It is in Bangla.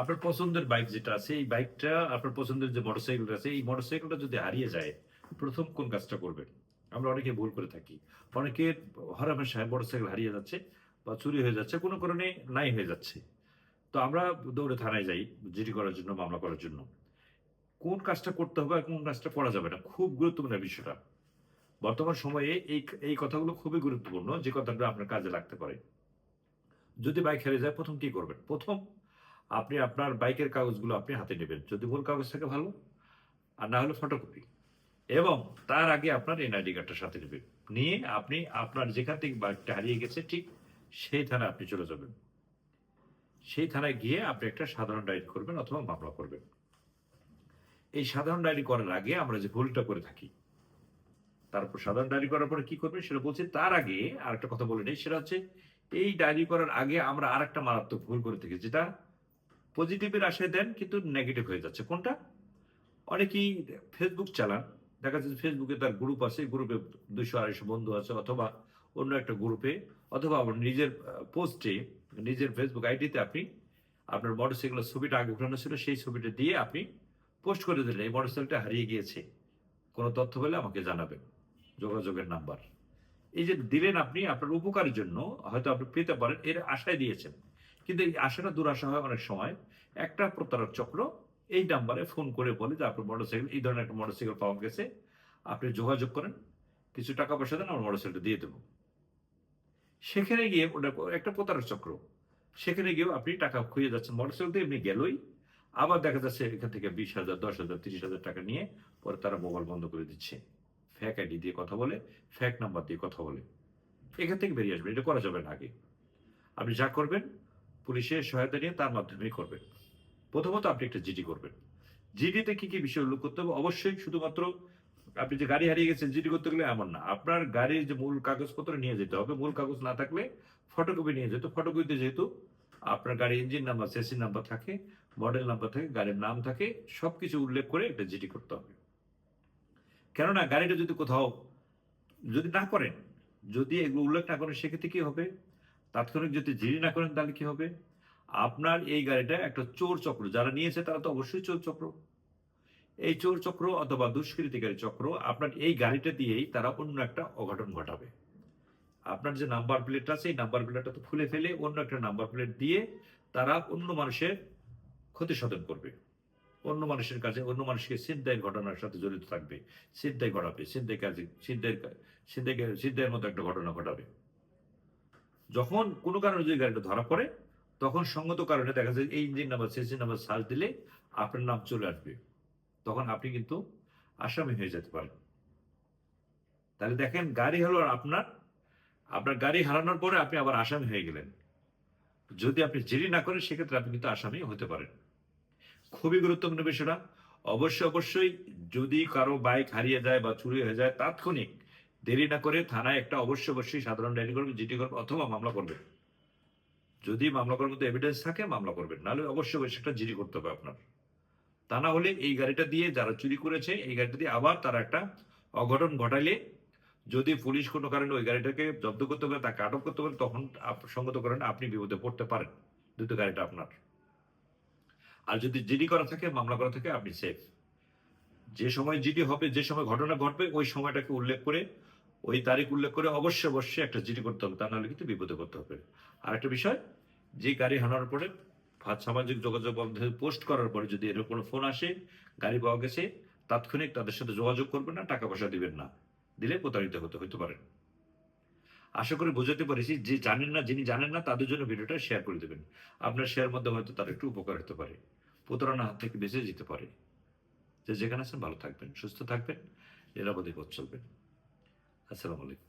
আপনার পছন্দের বাইক যেটা আছে, এই বাইকটা আপনার পছন্দের যে মোটরসাইকেলটা আছে, এই মোটরসাইকেলটা যদি হারিয়ে যায়, প্রথম কোন কাজটা করবেন? আমরা অনেকে ভুল করে থাকি। অনেকের হরামেশায় মোটরসাইকেল হারিয়ে যাচ্ছে বা চুরি হয়ে যাচ্ছে, কোনো কারণে নাই হয়ে যাচ্ছে। তো আমরা দৌড়ে থানায় যাই, জিডি করার জন্য, মামলা করার জন্য। কোন কাজটা করতে হবে আর কোন কাজটা করা যাবে না? খুব গুরুত্বপূর্ণ বিষয়টা। বর্তমান সময়ে এই এই কথাগুলো খুবই গুরুত্বপূর্ণ, যে কথাগুলো আপনার কাজে লাগতে পারে। যদি বাইক হেরে যায়, প্রথম কি করবেন? প্রথম আপনি আপনার বাইকের কাগজগুলো আপনি হাতে নেবেন। যদি মূল কাগজ থাকে, ভালো। আর না হলে ফটোকপি এবং তার আগে আপনার এনআইডি কার্ডটা সাথে নেবেন। নিয়ে আপনি আপনার যেখান থেকে বাইকটা হারিয়ে গেছে, ঠিক সেই থানায় আপনি চলে যাবেন। সেই থানায় গিয়ে আপনি একটা সাধারণ ডায়েরি করবেন অথবা মামলা করবেন। এই সাধারণ ডায়েরি করার আগে আমরা যে ভুলটা করে থাকি, তারপর সাধারণ ডায়েরি করার পরে কি করবেন সেটা বলছি। তার আগে আর একটা কথা বলে নেই, সেটা হচ্ছে এই ডায়েরি করার আগে আমরা আর একটা মারাত্মক ভুল করে থাকি, যেটা পজিটিভের আশায় দেন, কিন্তু নেগেটিভ হয়ে যাচ্ছে। কোনটা? অনেকেই ফেসবুক চালান। দেখা যাচ্ছে ফেসবুকে তার গ্রুপ আছে গ্রুপে দুশো আড়াইশো বন্ধু আছে, অথবা অন্য একটা গ্রুপে অথবা আপনার নিজের পোস্টে নিজের ফেসবুক আইডিতে আপনি আপনার মোটরসাইকেলের ছবিটা আগে উঠানো ছিল, সেই ছবিটা দিয়ে আপনি পোস্ট করে দিলেন। এই মোটরসাইকেলটা হারিয়ে গিয়েছে। কোনো তথ্য পেলে আমাকে জানাবেন। যোগাযোগের নাম্বার। এই যে দিলেন আপনি আপনার উপকারের জন্য, হয়তো আপনি পেতে পারেন, এর আশায় দিয়েছেন। কিন্তু এই আশাটা দুরাশা হয় অনেক সময়। একটা প্রতারক চক্র এই নাম্বারে ফোন করে বলে যে, আপনার মোটরসাইকেল এই ধরনের একটা মোটরসাইকেল পাওয়া গেছে। আপনি যোগাযোগ করেন। কিছু টাকা পয়সা দেন, আমার মোটরসাইকেলটা দিয়ে দেবো। সেখানে গিয়ে ওটা একটা প্রতারক চক্র। সেখানে গিয়েও আপনি টাকা খুঁজে যাচ্ছেন। মোটরসাইকেল তো এমনি গেলই। আবার দেখা যাচ্ছে এখান থেকে বিশ হাজার, দশ হাজার, তিরিশ হাজার টাকা নিয়ে পরে তারা মোবাইল বন্ধ করে দিচ্ছে। ফ্যাক আইডি দিয়ে কথা বলে ফ্যাক নাম্বার দিয়ে কথা বলে। এখান থেকে বেরিয়ে আসবে। এটা করা যাবে না আগে। আপনি যা করবেন পুলিশের সহায়তা নিয়ে তার মাধ্যমেই করবেন। প্রথমত আপনি একটা জিডি করবেন। জিডিতে কি কি বিষয় উল্লেখ করতে হবে? অবশ্যই শুধুমাত্র আপনি যে গাড়ি হারিয়ে গেছেন, জিডি করতে গেলে এমন না। আপনার গাড়ির যে মূল কাগজপত্র নিয়ে যেতে হবে। মূল কাগজ না থাকলে ফটোকপি নিয়ে যেত ফটোকপিতে যেহেতু আপনার গাড়ির ইঞ্জিন নাম্বার সেসি নাম্বার থাকে মডেল নাম্বার থাকে, গাড়ির নাম থাকে, সবকিছু উল্লেখ করে একটা জিডি করতে হবে। কেননা গাড়িটা যদি কোথাও যদি না করেন, যদি এগুলো উল্লেখ না করেন, সেক্ষেত্রে কি হবে? তাৎক্ষণিক যদি জিডি না করেন, তাহলে কি হবে? আপনার এই গাড়িটা একটা চোর চক্র। যারা নিয়েছে তারা তো অবশ্যই চোর চক্র। এই চোর চক্র অথবা দুষ্কৃতিকারী চক্র আপনার এই গাড়িটা দিয়েই তারা অন্য একটা অঘটন ঘটাবে। আপনার যে নাম্বার প্লেটটা আছে, এই নাম্বার প্লেটটা তো খুলে ফেলে অন্য একটা নাম্বার প্লেট দিয়ে তারা অন্য মানুষের ক্ষতি সাধন করবে। অন্য মানুষের কাছে অন্য মানুষকে ছিনতাইয়ের ঘটনার সাথে জড়িত থাকবে। ছিনতাই ঘটাবে, ছিনতাই কাজে, ছিনতাই ছিনতাই, ছিনতাইয়ের মতো একটা ঘটনা ঘটাবে। যখন কোনো কারণে যদি গাড়িটা ধরা পড়ে তখন সঙ্গত কারণে দেখা যায় এই engine number chassis number search দিলে আপনার নাম চলে আসবে। তখন আপনি কিন্তু আসামি হয়ে যেতে পারেন। তাহলে দেখেন, গাড়ি হলো আপনার আপনার গাড়ি হারানোর পরে আপনি আবার আসামি হয়ে গেলেন। যদি আপনি জেরি না করেন, সেক্ষেত্রে আপনি কিন্তু আসামি হতে পারেন। খুবই গুরুত্বপূর্ণ বিষয়টা। অবশ্যই অবশ্যই যদি কারও বাইক হারিয়ে যায় বা চুরি হয়ে যায়, তাৎক্ষণিক দেরি না করে থানায় একটা অবশ্যই অবশ্যই সাধারণ ডায়েরি করবে জিডি করবে অথবা মামলা করবে। যদি মামলা করার মতো এভিডেন্স থাকে, মামলা করবেন। নাহলে অবশ্যই একটা জিডি করতে হবে আপনার। তা না হলে এই গাড়িটা দিয়ে যারা চুরি করেছে, এই গাড়িটা দিয়ে আবার তারা একটা অঘটন ঘটাইলে যদি পুলিশ কোনো কারণে ওই গাড়িটাকে জব্দ করতে পারে, তাকে আটক করতে পারে, তখন সঙ্গত কারণে আপনি বিপদে পড়তে পারেন দুটো গাড়িটা আপনার। আর যদি জিডি করা থাকে, মামলা করা থাকে, আপনি সেফ যে সময় জিডি হবে, যে সময় ঘটনা ঘটবে, ওই সময়টাকে উল্লেখ করে, ওই তারিখ উল্লেখ করে অবশ্যই অবশ্যই একটা জিডি করতে হবে। তা নাহলে কিন্তু বিপদে করতে হবে। আর একটা বিষয় যে গাড়ি হারানোর পরে সামাজিক যোগাযোগ মাধ্যমে পোস্ট করার পরে যদি এরকম কোনো ফোন আসে, গাড়ি পাওয়া গেছে, তাৎক্ষণিক তাদের সাথে যোগাযোগ করবেন না, টাকা পয়সা দিবেন না। দিলে প্রতারিত হতে হতে পারেন আশা করি বোঝাতে পারিছি যে জানেন না, যিনি জানেন না, তাদের জন্য ভিডিওটা শেয়ার করে দেবেন। আপনার শেয়ার মধ্যে হয়তো তার একটু উপকার হতে পারে। প্রতারণা হাত থেকে বেঁচে যেতে পারে। যে যেখানে আছেন, ভালো থাকবেন, সুস্থ থাকবেন, নিরাপদে পথ চলবেন। আসসালামু আলাইকুম।